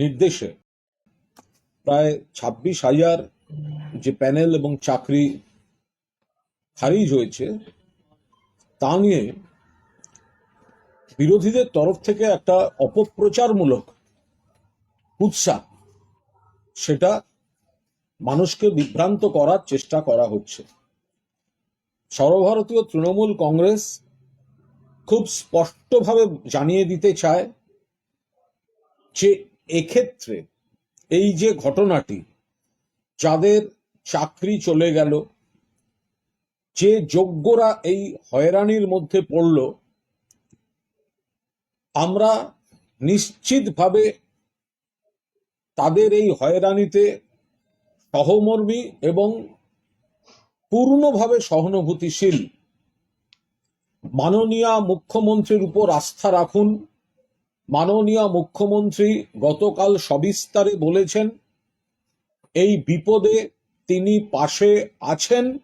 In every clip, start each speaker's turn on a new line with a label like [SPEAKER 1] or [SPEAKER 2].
[SPEAKER 1] নির্দেশে প্রায় ছাব্বিশ হাজার যে প্যানেল এবং চাকরি খারিজ হয়েছে, তা নিয়ে বিরোধীদের তরফ থেকে একটা অপপ্রচারমূলক উৎসাহ সেটা মানুষকে বিভ্রান্ত করার চেষ্টা করা হচ্ছে। সর্বভারতীয় তৃণমূল কংগ্রেস খুব স্পষ্টভাবে জানিয়ে দিতে চায় যে এক্ষেত্রে এই যে ঘটনাটি, যাদের চাকরি চলে গেল, যে যোগ্যরা এই হয়রানির মধ্যে পড়ল, আমরা নিশ্চিতভাবে তাদের এই হয়রানিতে সহমর্মী এবং পূর্ণভাবে সহানুভূতিশীল মাননীয় মুখ্যমন্ত্রীর উপর আস্থা রাখুন। মাননীয় মুখ্যমন্ত্রী গতকাল সবিস্তারে বলেছেন, এই বিপদে তিনি পাশে আছেন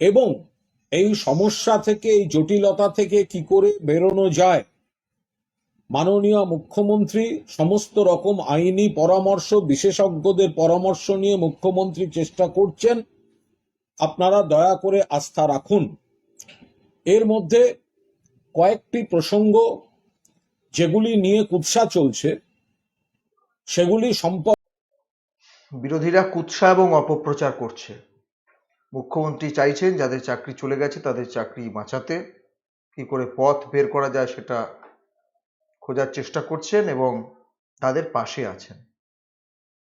[SPEAKER 1] এবং এই সমস্যা থেকে, এই জটিলতা থেকে কি করে বেরোনো যায়? মাননীয় মুখ্যমন্ত্রী, সমস্ত রকম আইনি পরামর্শ, বিশেষজ্ঞদের পরামর্শ নিয়ে মুখ্যমন্ত্রী চেষ্টা করছেন। আপনারা দয়া করে আস্থা রাখুন। এর মধ্যে কয়েকটি প্রসঙ্গ যেগুলি নিয়ে কুৎসা চলছে, সেগুলি সম্পর্কে
[SPEAKER 2] বিরোধীরা কুৎসা এবং অপপ্রচার করছে। মুখ্যমন্ত্রী চাইছেন যাদের চাকরি চলে গেছে তাদের চাকরি বাঁচাতে। কি করে পথ বের করা যায় সেটা খোঁজার চেষ্টা করছেন এবং তাদের পাশে আছেন।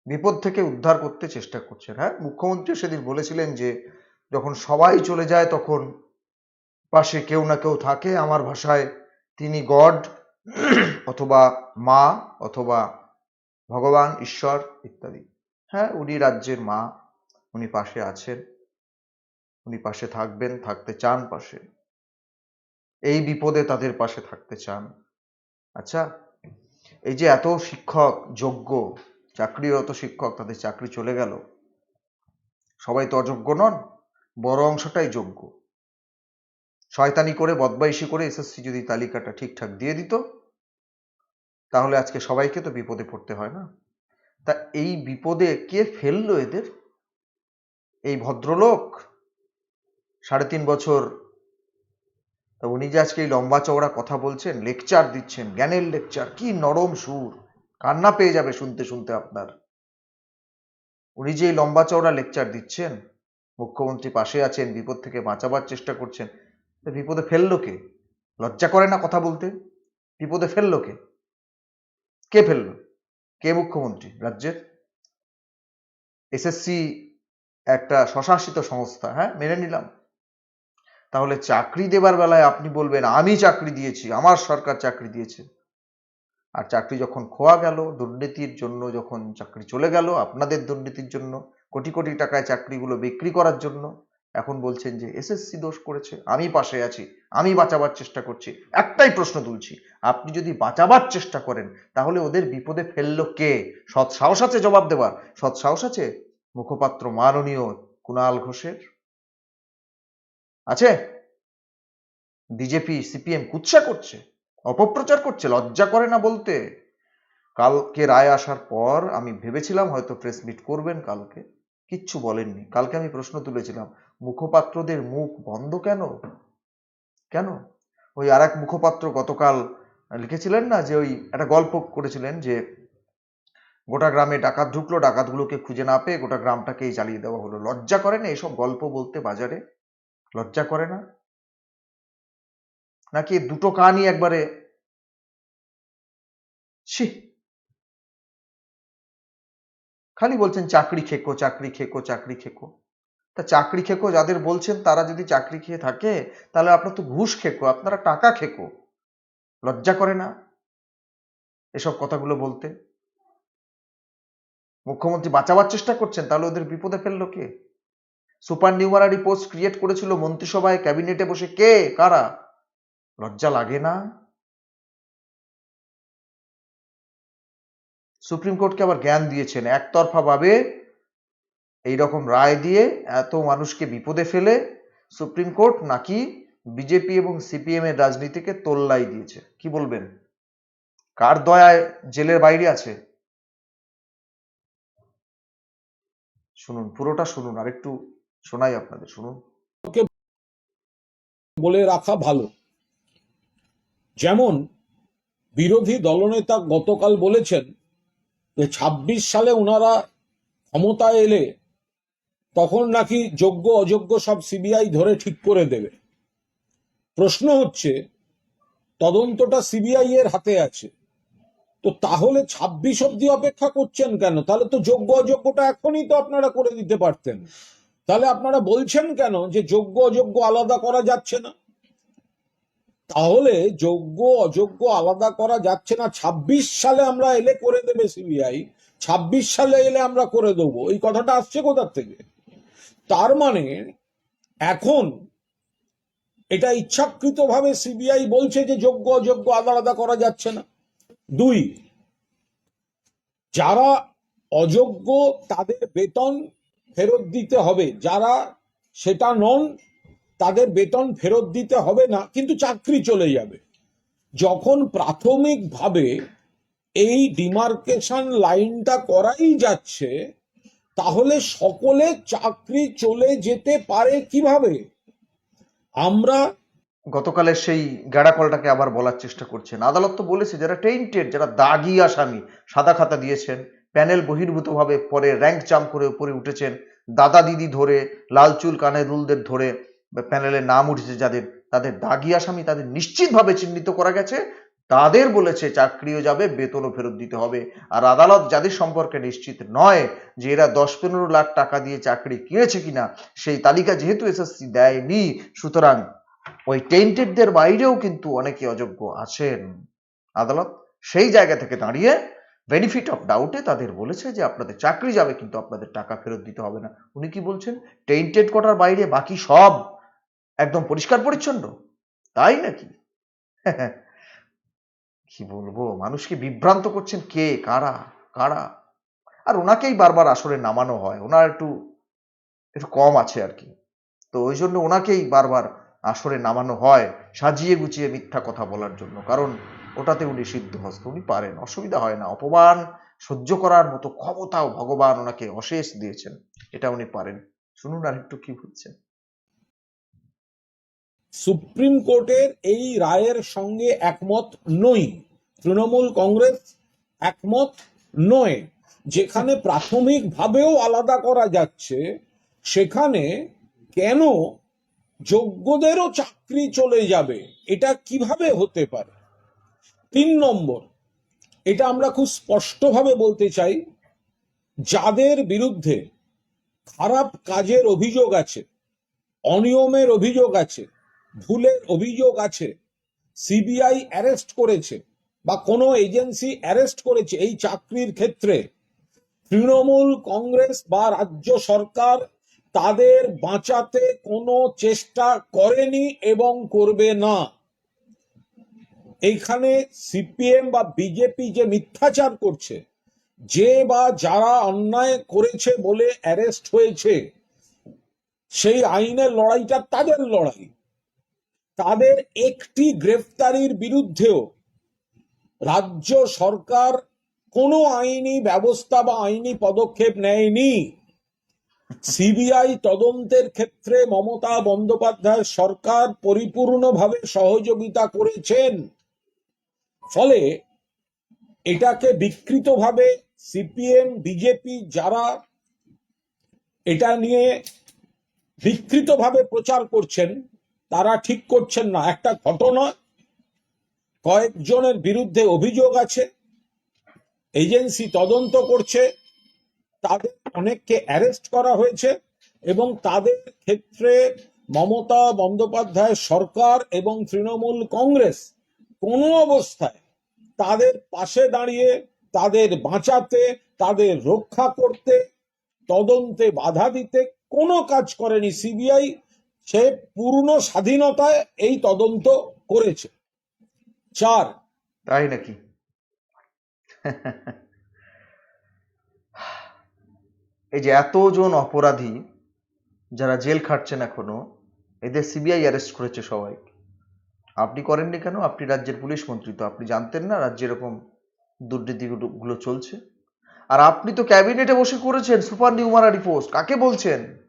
[SPEAKER 2] বিপদ থেকে উদ্ধার করতে চেষ্টা করছেন। হ্যাঁ মুখ্যমন্ত্রী সেদিন বলেছিলেন যে, যখন সবাই চলে যায় তখন পাশে কেউ না কেউ থাকে। আমার ভাষায় তিনি গড অথবা মা, অথবা ভগবান, ঈশ্বর ইত্যাদি। হ্যাঁ উনি রাজ্যের মা, উনি পাশে আছেন, উনি পাশে থাকবেন, থাকতে চান পাশে। এই বিপদে তাদের পাশে থাকতে চান। আচ্ছা এই যে এত শিক্ষক, যোগ্য, চাকরিরত শিক্ষক, তাদের চাকরি চলে গেল। সবাই তো অযোগ্য নন, বড় অংশটাই যোগ্য। শয়তানি করে, বদমাইশি করে এসএসসি যদি তালিকাটা ঠিকঠাক দিয়ে দিত, তাহলে আজকে সবাইকে তো বিপদে পড়তে হয় না। তা এই বিপদে কে ফেলল এদের? এই ভদ্রলোক? সাড়ে তিন বছর। তা উনি যে আজকে এই লম্বা চওড়া কথা বলছেন, লেকচার দিচ্ছেন, জ্ঞানের লেকচার, কি নরম সুর! কান্না পেয়ে যাবে শুনতে শুনতে আপনার। উনি যে এই লম্বা চওড়া লেকচার দিচ্ছেন, মুখ্যমন্ত্রী পাশে আছেন, বিপদ থেকে বাঁচাবার চেষ্টা করছেন বিপদে ফেলল কে? লজ্জা করে না কথা বলতে? বিপদে ফেলল কে? কে ফেলল? কে মুখ্যমন্ত্রী রাজ্যের? এসএসসি একটা স্বশাসিত সংস্থা হ্যাঁ মেনে নিলাম। তাহলে চাকরি দেবার বেলায় আপনি বলবেন, আমি চাকরি দিয়েছি, আমার সরকার চাকরি দিয়েছে। আর চাকরি যখন খোয়া গেল, দুর্নীতির জন্য যখন চাকরি চলে গেল, আপনাদের দুর্নীতির জন্য, কোটি কোটি টাকায় চাকরিগুলো বিক্রি করার জন্য এখন বলছেন যে এসএসসি দোষ করেছে, আমি পাশে আছি, আমি বাঁচাবার চেষ্টা করছি, একটাই প্রশ্ন তুলছি, আপনি যদি বাঁচাবার চেষ্টা করেন, তাহলে ওদের বিপদে ফেলল কে? সৎ সাহস আছে জবাব দেবার, সৎ সাহস আছে মুখপাত্র মাননীয় কুণাল ঘোষের? আছে? বিজেপি, সিপিএম কুৎসা করছে, অপপ্রচার করছে, লজ্জা করে না বলতে। কালকে রায় আসার পর আমি ভেবেছিলাম হয়তো প্রেস মিট করবেন কালকে, কিচ্ছু বলেননি, কালকে আমি প্রশ্ন তুলেছিলাম মুখপাত্রদের মুখ বন্ধ কেন? কেন? ওই আর মুখপাত্র গতকাল লিখেছিলেন না যে ওই একটা গল্প করেছিলেন যে গোটা গ্রামে ডাকাত ঢুকলো, ডাকাতগুলোকে খুঁজে না পেয়ে গোটা গ্রামটাকেই জ্বালিয়ে দেওয়া হলো। লজ্জা করে না এসব গল্প বলতে বাজারে? লজ্জা করে না? নাকি দুটো কানই একবারে ছি! খালি বলছেন, চাকরি খেকো চাকরি খেকো চাকরি খেকো। তা চাকরি খেকো, যাদের বলছেন তারা যদি চাকরি খেয়ে থাকে, তাহলে আপনার তো ঘুষ খেকো, আপনারা টাকা খেকো। লজ্জা করে না? এসব কথাগুলো বলতে। মুখ্যমন্ত্রী বাঁচাবার চেষ্টা করছেন, তাহলে ওদের বিপদে ফেলল কে? সুপার নিউমারারি পোস্ট ক্রিয়েট করেছিল মন্ত্রিসভায়, ক্যাবিনেটে বসে কে? কারা? লজ্জা লাগে না? সুপ্রিম কোর্টকে আবার জ্ঞান দিয়েছেন একতরফা এইরকম রায় দিয়ে এত মানুষকে বিপদে ফেলে সুপ্রিম কোর্ট নাকি বিজেপি এবং সিপিএম এর রাজনীতিকে তোল্লাই দিয়েছে। কি বলবেন? কার দয়ায় জেলের বাইরে আছে? শুনুন, পুরোটা শুনুন আর একটু শোনাই আপনাদের, শুনুন।
[SPEAKER 1] বলে রাখা ভালো। যেমন বিরোধী দলনেতা গতকাল বলেছেন যে ২৬ সালে ওনারা ক্ষমতায় এলে তখন নাকি যোগ্য, অযোগ্য সব সিবিআই ধরে ঠিক করে দেবে। প্রশ্ন হচ্ছে, তদন্তটা সিবিআই এর হাতে আছে। তো তাহলে ছাব্বিশ অব্দি অপেক্ষা করছেন কেন? তাহলে তো যোগ্য, অযোগ্যটা এখনই তো আপনারা করে দিতে পারতেন। তাহলে আপনারা বলছেন কেন যে যোগ্য, অযোগ্য আলাদা করা যাচ্ছে না? তাহলে যোগ্য, অযোগ্য আলাদা করা যাচ্ছে না। ছাব্বিশ সালে আমরা এলে করে দেবে সিবিআই। ছাব্বিশ সালে এলে আমরা করে দেবো। এই কথাটা আসছে কোথার থেকে? তার মানে এখন এটা ইচ্ছাকৃতভাবে সিবিআই বলছে যে যোগ্য অযোগ্য আলাদা আলাদা করা যাচ্ছে না। দুই, যারা অযোগ্য তাদের বেতন ফেরত দিতে হবে। যারা সেটা নন, তাদের বেতন ফেরত দিতে হবে না, কিন্তু চাকরি চলে যাবে। যখন প্রাথমিকভাবে এই ডিমার্কেশন লাইনটা করাই যাচ্ছে তাহলে সকলে চাকরি চলে যেতে পারে কীভাবে? আমরা
[SPEAKER 2] গতকালের সেই গ্যাড়াকলটাকে আবার বলার চেষ্টা করছেন। আদালত তো বলেছে, যারা টেইন্টেড যারা দাগি আসামি, সাদা খাতা দিয়েছেন, প্যানেল বহির্ভূতভাবে পরে র্যাঙ্ক জাম্প করে উপরে উঠেছেন, দাদা দিদি ধরে, লাল চুল কানের রুলদের ধরে প্যানেলে নাম উঠেছে যাদের, তাদের দাগি আসামি তাদের নিশ্চিতভাবে চিহ্নিত করা গেছে। তাদের বলেছে চাকরিও যাবে, বেতনও ফেরত দিতে হবে। আর আদালত যাদের সম্পর্কে নিশ্চিত নয় যে এরা দশ পনেরো লাখ টাকা দিয়ে চাকরি কিনেছে কিনা, সেই তালিকা যেহেতু এসএসসি দেয়নি, সুতরাং ওই টেন্টেডদের বাইরেও কিন্তু অনেকে অযোগ্য আছেন। আদালত সেই জায়গা থেকে দাঁড়িয়ে বেনিফিট অফ ডাউটে তাদের বলেছে যে আপনাদের চাকরি যাবে কিন্তু আপনাদের টাকা ফেরত দিতে হবে না। উনি কি বলছেন? টেন্টেড কোটার বাইরে বাকি সব একদম পরিষ্কার পরিচ্ছন্ন তাই নাকি? কি বলব? মানুষকে বিভ্রান্ত করছেন কে? কারা? কারা? আর ওনাকেই বারবার আসরে নামানো হয়। ওনার একটু একটু কম আছে আর কি। তো ওই জন্য ওনাকেই বারবার আসরে নামানো হয় সাজিয়ে গুছিয়ে মিথ্যা কথা বলার জন্য। কারণ ওটাতে উনি সিদ্ধহস্ত উনি পারেন। অসুবিধা হয় না। অপমান সহ্য করার মতো ক্ষমতাও ভগবান ওনাকে অশেষ দিয়েছেন। এটা উনি পারেন। শুনুন আর একটু কি হচ্ছে
[SPEAKER 1] সুপ্রিম কোর্টের এই রায়ের সঙ্গে একমত নই। তৃণমূল কংগ্রেস একমত নয়। যেখানে প্রাথমিকভাবেও আলাদা করা যাচ্ছে, সেখানে কেন যোগ্যদেরও চাকরি চলে যাবে? এটা কীভাবে হতে পারে? তিন নম্বর, এটা আমরা খুব স্পষ্টভাবে বলতে চাই, যাদের বিরুদ্ধে খারাপ কাজের অভিযোগ আছে, অনিয়মের অভিযোগ আছে ভুলের অভিযোগ আছে। সিবিআই অ্যারেস্ট করেছে বা কোনো এজেন্সি অ্যারেস্ট করেছে এই চাকরির ক্ষেত্রে। তৃণমূল কংগ্রেস বা রাজ্য সরকার তাদের বাঁচাতে কোনো চেষ্টা করেনি এবং করবে না। এইখানে সিপিএম বা বিজেপি যে মিথ্যাচার করছে, যে বা যারা অন্যায় করেছে বলে অ্যারেস্ট হয়েছে, সেই আইনের লড়াইটা তাদের লড়াই। তাদের একটি গ্রেফতারির বিরুদ্ধেও রাজ্য সরকার কোনো আইনি ব্যবস্থা বা আইনি পদক্ষেপ নেয়নি। সিবিআই তদন্তের ক্ষেত্রে মমতা বন্দ্যোপাধ্যায় সরকার পরিপূর্ণভাবে সহযোগিতা করেছেন। ফলে এটাকে বিকৃতভাবে সিপিএম, বিজেপি যারা, এটা নিয়ে বিকৃতভাবে প্রচার করছেন। তারা ঠিক করছেন না। একটা ঘটনা, কয়েকজনের বিরুদ্ধে অভিযোগ আছে, এজেন্সি তদন্ত করছে, তাদের অনেককে অ্যারেস্ট করা হয়েছে এবং তাদের ক্ষেত্রে মমতা বন্দ্যোপাধ্যায় সরকার এবং তৃণমূল কংগ্রেস কোনো অবস্থায় তাদের পাশে দাঁড়িয়ে, তাদের বাঁচাতে, তাদের রক্ষা করতে, তদন্তে বাধা দিতে কোনো কাজ করেনি। সিবিআই সে পূর্ণ স্বাধীনতায় এই তদন্ত করেছে। চার।
[SPEAKER 2] তাই নাকি? এই যে এতজন অপরাধী যারা জেল খাটছেন এখনও, এদের সিবিআই অ্যারেস্ট করেছে সবাই। আপনি করেননি কেন? আপনি রাজ্যের পুলিশ মন্ত্রী তো, আপনি জানতেন না রাজ্যে এরকম দুর্নীতিগুলো চলছে। আর আপনি তো ক্যাবিনেটে বসে করেছেন, সুপার নিউমারারি পোস্ট, কাকে বলছেন?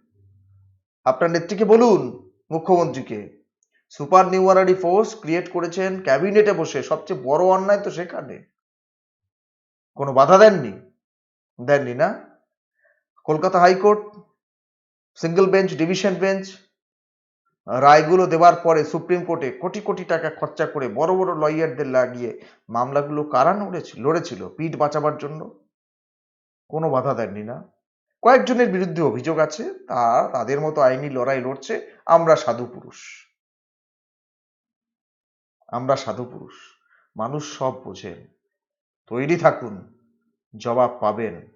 [SPEAKER 2] আপনার নেত্রীকে বলুন, মুখ্যমন্ত্রীকে। সুপার নিউমারারি ফোর্স ক্রিয়েট করেছেন, ক্যাবিনেটে বসে সবচেয়ে বড় অন্যায় তো সেখানে। কোনো বাধা দেননি? দেননি না? Kolkata high court, single bench, division bench, রায়গুলো দেওয়ার পরে সুপ্রিম কোর্টে কোটি কোটি টাকা খরচা করে বড় বড় লয়ারদের লাগিয়ে মামলাগুলো কারা লড়েছিল? পিঠ বাঁচাবার জন্য? কোনো বাধা দেননি না? কয়েকজনের বিরুদ্ধে অভিযোগ আছে তার তাদের মতো আইনি লড়াই লড়ছে আমরা সাধু পুরুষ। আমরা সাধু পুরুষ। মানুষ সব বোঝেন। তৈরি থাকুন, জবাব পাবেন।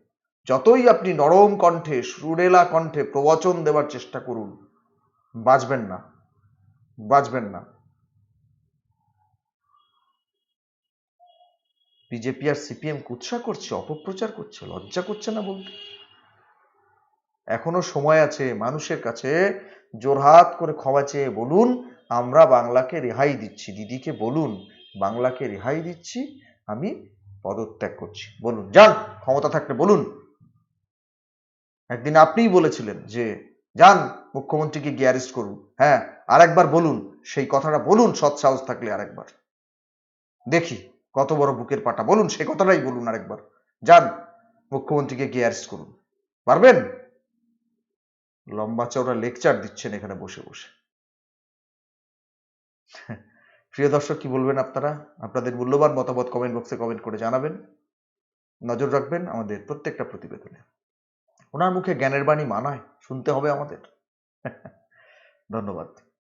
[SPEAKER 2] যতই আপনি নরম কণ্ঠে, সুরেলা কণ্ঠে প্রবচন দেওয়ার চেষ্টা করুন বাঁচবেন না বাঁচবেন না। বিজেপি আর সিপিএম কুৎসা করছে, অপপ্রচার করছে, লজ্জা করছে না বলতে। এখনও সময় আছে মানুষের কাছে জোরহাত করে ক্ষমা চেয়ে বলুন, আমরা বাংলাকে রেহাই দিচ্ছি। দিদিকে বলুন, বাংলাকে রেহাই দিচ্ছি, আমি পদত্যাগ করছি। বলুন, যান, ক্ষমতা থাকলে বলুন। একদিন আপনিই বলেছিলেন যে, যান, মুখ্যমন্ত্রীকে গিয়ে অ্যারেস্ট করুন। হ্যাঁ আরেকবার বলুন, সেই কথাটা বলুন, সৎ সাহস থাকলে আরেকবার। দেখি, কত বড় বুকের পাটা। বলুন, সে কথাটাই বলুন আরেকবার। যান, মুখ্যমন্ত্রীকে গিয়ে অ্যারেস্ট করুন। পারবেন? লম্বা চওড়া লেকচার দিচ্ছেন এখানে বসে বসে। প্রিয় দর্শক, কি বলবেন আপনারা? আপনাদের মূল্যবান মতামত কমেন্ট বক্সে কমেন্ট করে জানাবেন। নজর রাখবেন আমাদের প্রত্যেকটা প্রতিবেদনে। ওনার মুখে জ্ঞানের বাণী মানায়। শুনতে হবে আমাদের। ধন্যবাদ।